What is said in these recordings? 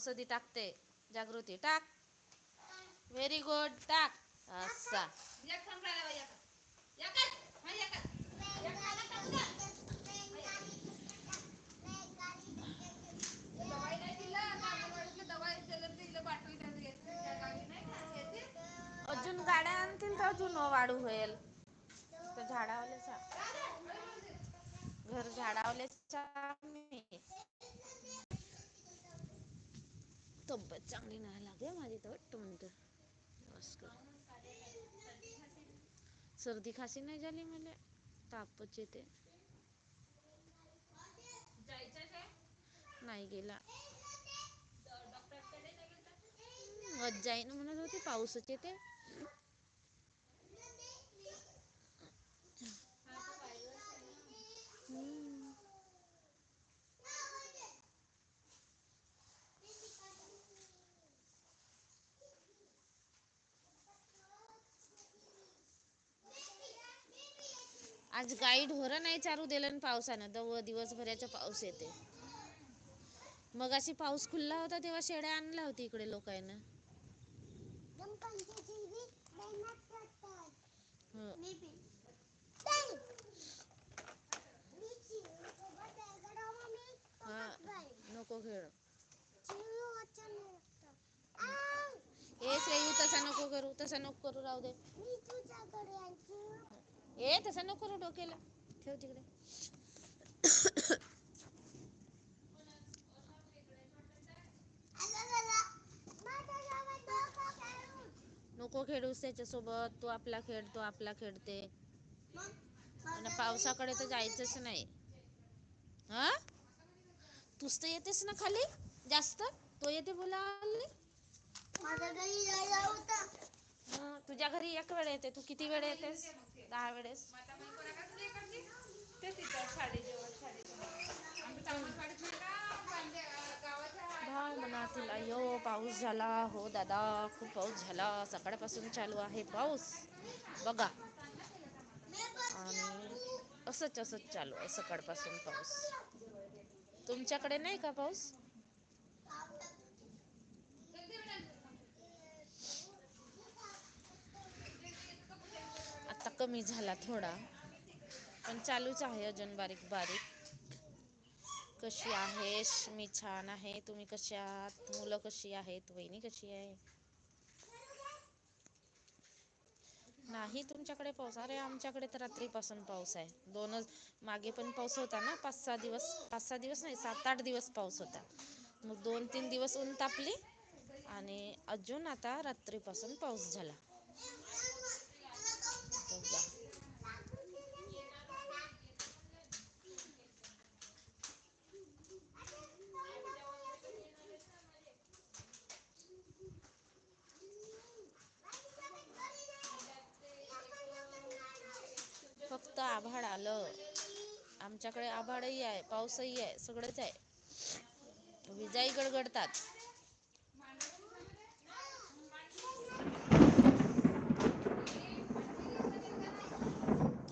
औषधी टाकते जागृती टाक. व्हेरी गुड टाक. असा. अजून गाड्या आणतील तर अजून वाढू होईल. तर झाडावलेचा घर झाडावले तब्येत चांगली नाही लगे माझी तर कर सर्दी खासी नाही झाली मला तापच येते नाही गेला जाईन म्हणत होते पाऊसच येते आज गाई ढोर नाही चारू दिलं ना पावसानं. दव दिवसभराचा पाऊस येते. मग अशी पाऊस खुल्ला होता तेव्हा शेळ्या आणल्या होती इकडे लोकांना नको खेळ. ए श्रेयू तसा नको करू तसा नको करू राहू दे. ए तसा नको डोक्याला. ठेव तिकडे. नको खेळूस त्याच्यासोबत. तू आपला खेळ तो आपला खेळते. आणि पावसाकडे तर जायचंच नाही. हा? तूच तर येतेस ना खाली? जास्त? तो येते बोला तुझ्या घरी एक वेळ येते. तू किती वेळ येतेस? दहा वेळेस. भाव मनातील अयो पाऊस झाला. हो दादा खूप पाऊस झाला. सकाळपासून चालू आहे पाऊस. बघा. आणि असंच असंच चालू आहे सकाळपासून पाऊस. तुमच्याकडे नाही का पाऊस आता कमी झाला थोडा. पण चालूच आहे अजून बारीक बारीक. कशी आहेस? मी छान आहे. तुम्ही कशी आहात? मुलं कशी आहेत? वहिनी कशी आहे? नाही तुमच्याकडे पाऊस. अरे आमच्याकडे तर रात्रीपासून पाऊस आहे. दोनच मागे पण पाऊस होता ना पाच सहा दिवस पाच सहा दिवस नाही सात आठ दिवस पाऊस होता. मग दोन तीन दिवस ऊन तापली आणि अजून आता रात्रीपासून पाऊस झाला बघा. फक्त आभाळ आलं. आमच्याकडे आभाळही आहे पाऊसही आहे सगळंच आहे. विजाही गडगडतात.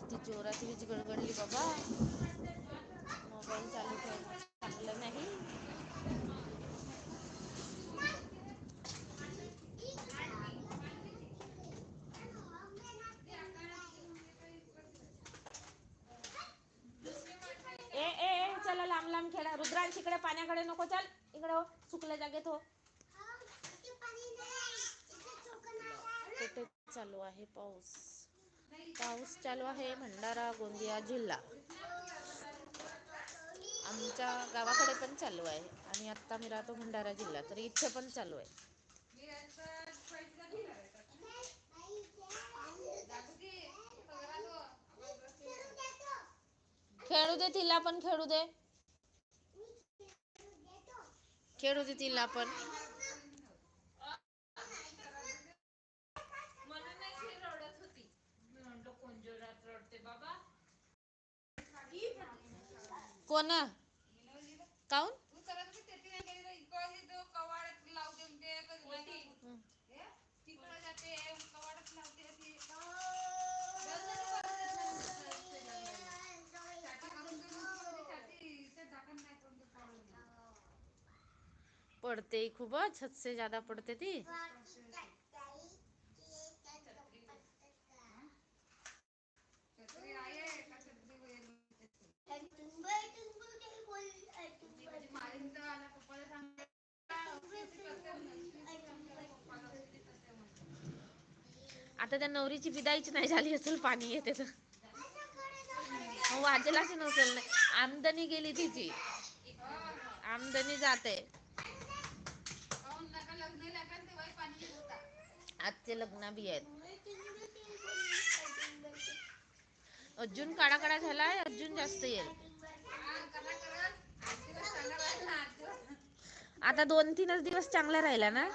किती जोरात वीज गडगडली बाबा. मोबाईल चालू ठेवणं चांगलं नाही ए ए ए लांब खेळा रुद्रांश इकडे पाण्याकडे नको चल. इकडे हो सुकल्या जागेत हो. कुठे चालू आहे पाऊस. पाऊस चालू आहे भंडारा गोंदिया जिल्हा. आमच्या गावाकडे पण चालू आहे. आणि आत्ता मी राहतो भंडारा जिल्हा तर इथे पण चालू आहे. खेळू दे तिला पण खेळू दे. खेळू दे तिला पण कोण काऊन? पडते खूपच हद से ज्यादा पडते ती. आता त्या नवरीची विदाईची नाही झाली असेल पाणी येते तर. हो, मग वाजेलाच नसेल नाही. आमदनी गेली तिची. आमदनी जाते. आजचे लग्न बी आहेत. अजून काळा काळा झालाय अजून जास्त येईल. आता दोन तीनच दिवस चांगला राहिला ना?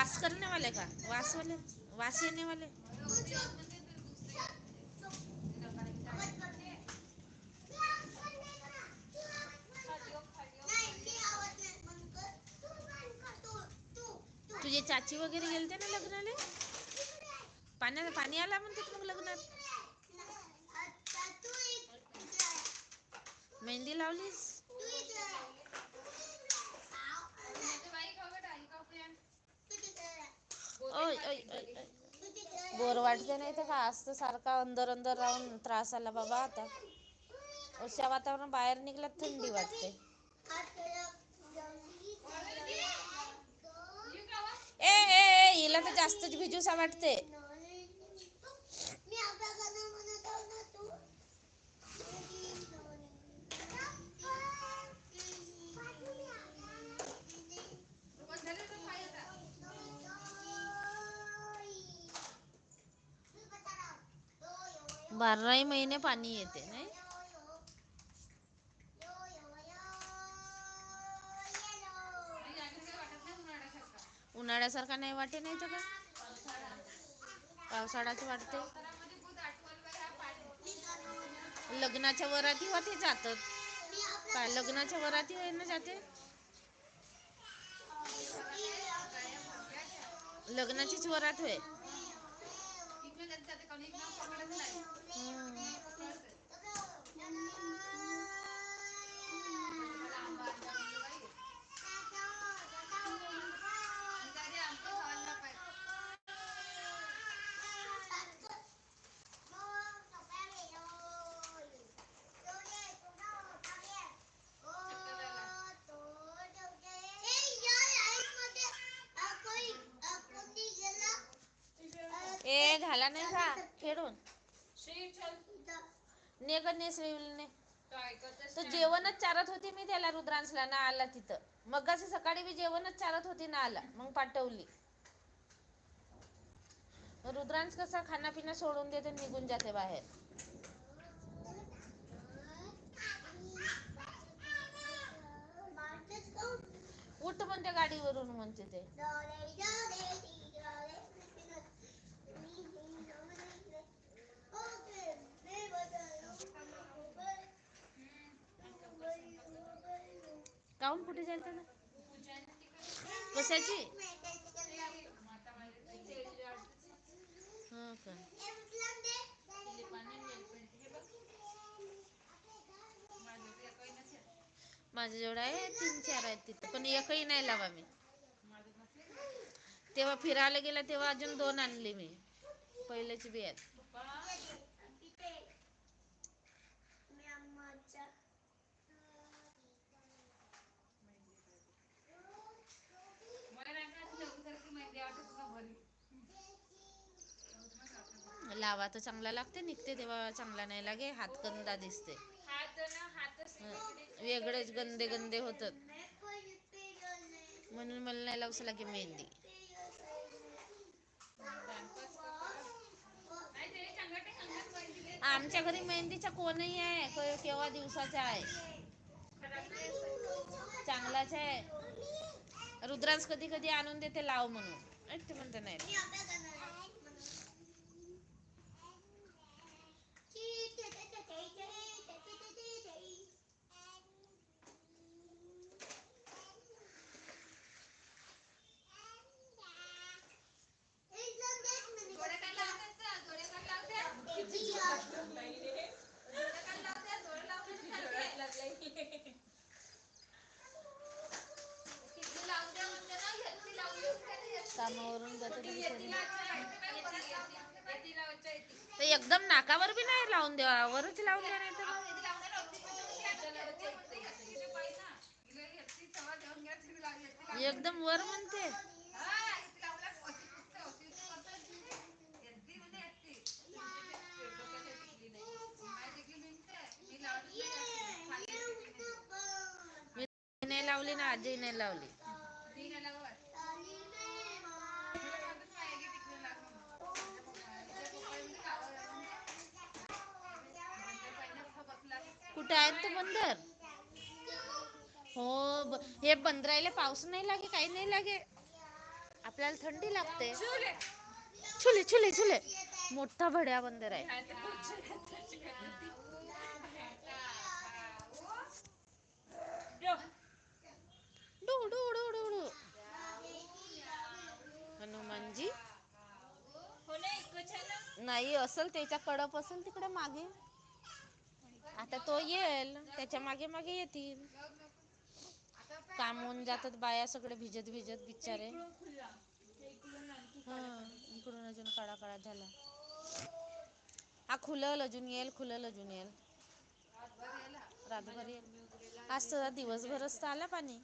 वास करने वाले का? वास वाले वास येने वाले तुझे चाची वगैरे गेलते ना लग्नाला? पाण्यात पाणी आला म्हणते मग लग्नात? मेहंदी लावलीस? बोर वाटते नाही तर का आज तर सारखा अंदर अंदर राहून त्रास आला बाबा आता. अशा वातावरण बाहेर निघल्यात थंडी वाटते. ए ए ए, हिला तर जास्तच भिजूसा वाटते बाराही महिने पाणी येते नाही? उन्हाळ्यासारखा नाही वाटे नाही तर का पावसाळ्याच वाटते. लग्नाच्या वराती वाटे जातात. काय लग्नाच्या वराती ना जाते? लग्नाचीच वरात होय. ए झाला नाही का? खेळून ने ग ने जेवणच चारत होती मी त्याला रुद्रांशला ना आला तिथं. मग असं सकाळी मी जेवणच चारत होती ना आला मग पाठवली. रुद्रांश कसा खाना पिना सोडून देते आणि निघून जाते बाहेर. उठ म्हणते गाडीवरून म्हणते ते. काहून कुठे जाईल त्याला कशाची माझ्या जेवढा आहे, तीन चार आहेत तिथे, पण एकही नाही लावा मी. तेव्हा फिरायला गेला, तेव्हा अजून दोन आणले मी. पहिल्याची लावा तर चांगला लागते निघते तेव्हा चांगला नाही लागे हात गंदा दिसते. वेगळेच गंदे गंदे होतात. म्हणून मला नाही लावसं लागे मेहंदी. आमच्या घरी मेहंदीचा कोणही आहे केव्हा दिवसाचा आहे. चांगलाच आहे. रुद्रांश कधी कधी आणून देते लाव म्हणून. ते म्हणते नाही. कामावरून जाते तर एकदम नाकावर बी नाही लावून द्या वरच लावून द्या नाही तर एकदम वर म्हणते. मी नाही लावली ना आजी नाही लावली. बंदर हो हे बंदरायला पाऊस नाही लागे काही नाही लागे. आपल्याला थंडी लागते. छुले छुले छुले मोठा भड्या बंदर आहे. हनुमानजी? नाही असल त्याच्या कडप असेल तिकडे मागे. आता तो येईल त्याच्यामागे मागे येतील. कामून जातात बाया सगळे भिजत भिजत बिचारे. हा इकडून अजून काळा काळा झाला. हा खुलल अजून येईल खुलल अजून येईल. रातभर येईल. आज तर दिवसभरच तर आला पाणी.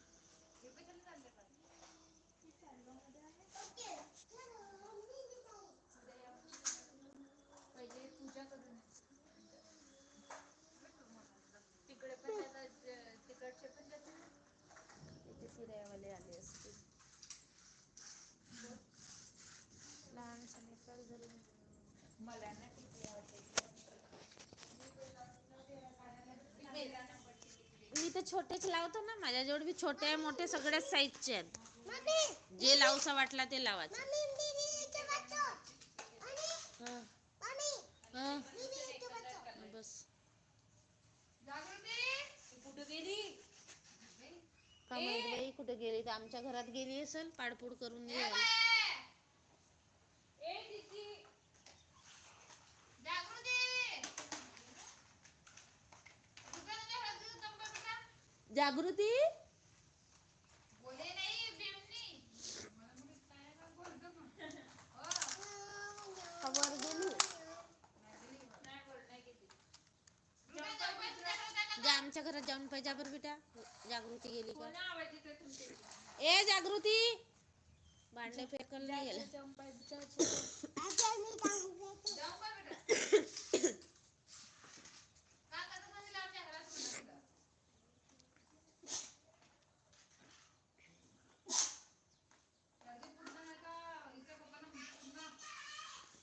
आले असते. मला किती आवडते? मी तर छोटेच लावतो ना माझ्याजवळ बी छोटे मोठे सगळ्याच साईजचे आहेत. जे लावसा वाटला ते लावायचं. का माहीत बाई कुठे गेली? तर आमच्या घरात गेली असेल पाडपूड करून जागृती खबर गेली जा आमच्या घरात जाऊन पाहिजे बरं बेटा जागृती गेली का? ए जागृती! भांडे फेकल नाही गेला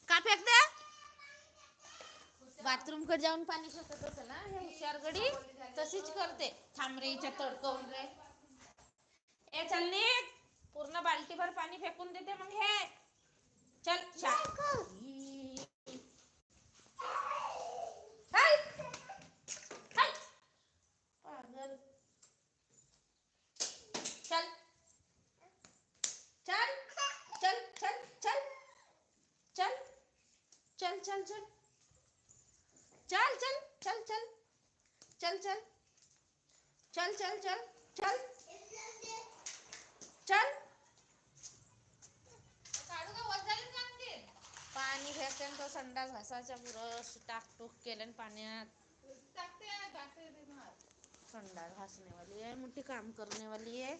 का फेकते बाथरूम जाऊन पाणी फेकत असेल ना हे हुशार गडी. तशीच करते. थांबरेच्या तडकवून रे. ए चल नीट पूर्ण बाल्टीभर पाणी फेकून देते मग हे. चल पागल. चल. चल. चल चल चल. चल चल चल चल. चल चल चल चल। चल चल। चल चल चल चल। चल। पाणी फेकते तो संडास घासाच्या टाक टाकटूक केलं पाण्यात. संडास घासने वाली मोठी काम करने वाली है